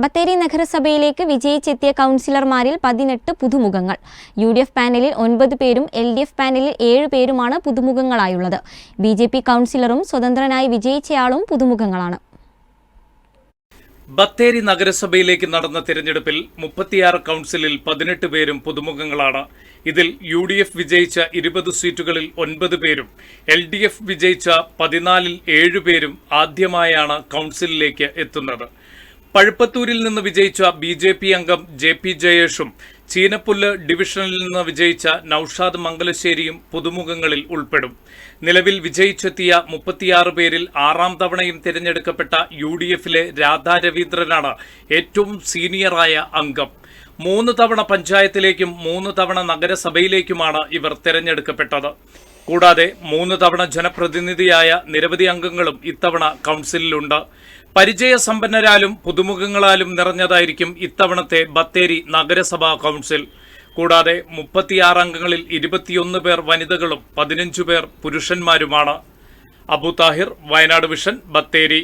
ബത്തേരി നഗരസഭയിലേക്ക് വിജയിച്ചെത്തിയ കൗൺസിലർമാരിൽ പതിനെട്ട് പുതുമുഖങ്ങൾ. U D F പാനലിൽ ഒൻപത് പേരും എൽ ഡി എഫ് പാനലിൽ ഏഴ് പേരുമാണ് പുതുമുഖങ്ങളായുള്ളത്. ബി ജെ പി കൗൺസിലറും സ്വതന്ത്രനായി വിജയിച്ചയാളും പുതുമുഖങ്ങളാണ്. ബത്തേരി നഗരസഭയിലേക്ക് നടന്ന തിരഞ്ഞെടുപ്പിൽ മുപ്പത്തിയാറ് കൗൺസിലിൽ പതിനെട്ട് പേരും പുതുമുഖങ്ങളാണ്. ഇതിൽ യു ഡി എഫ് വിജയിച്ച ഇരുപത് സീറ്റുകളിൽ ഒൻപത് പേരും എൽ ഡി എഫ് വിജയിച്ച പതിനാലിൽ ഏഴ് പേരും ആദ്യമായാണ് കൗൺസിലിലേക്ക് എത്തുന്നത്. പഴുപ്പത്തൂരിൽ നിന്ന് വിജയിച്ച ബി ജെ പി അംഗം ജെ പി ജയേഷും ചീനപ്പുല്ല് ഡിവിഷനിൽ നിന്ന് വിജയിച്ച നൌഷാദ് മംഗലശ്ശേരിയും പുതുമുഖങ്ങളിൽ ഉൾപ്പെടും. നിലവിൽ വിജയിച്ചെത്തിയ മുപ്പത്തിയാറ് പേരിൽ ആറാം തവണയും തിരഞ്ഞെടുക്കപ്പെട്ട യു ഡി എഫിലെ രാധാ രവീന്ദ്രനാണ് ഏറ്റവും സീനിയറായ അംഗം. മൂന്ന് തവണ പഞ്ചായത്തിലേക്കും മൂന്ന് തവണ നഗരസഭയിലേക്കുമാണ് ഇവർ തിരഞ്ഞെടുക്കപ്പെട്ടത്. കൂടാതെ മൂന്ന് തവണ ജനപ്രതിനിധിയായ നിരവധി അംഗങ്ങളും ഇത്തവണ കൗൺസിലിലുണ്ട്. പരിചയസമ്പന്നരാലും പുതുമുഖങ്ങളാലും നിറഞ്ഞതായിരിക്കും ഇത്തവണത്തെ ബത്തേരി നഗരസഭാ കൗൺസിൽ. കൂടാതെ മുപ്പത്തിയാറ് അംഗങ്ങളിൽ ഇരുപത്തിയൊന്ന് പേർ വനിതകളും പതിനഞ്ചു പേർ പുരുഷന്മാരുമാണ്. അബു താഹിർ വയനാട് വിഷൻ ബത്തേരി.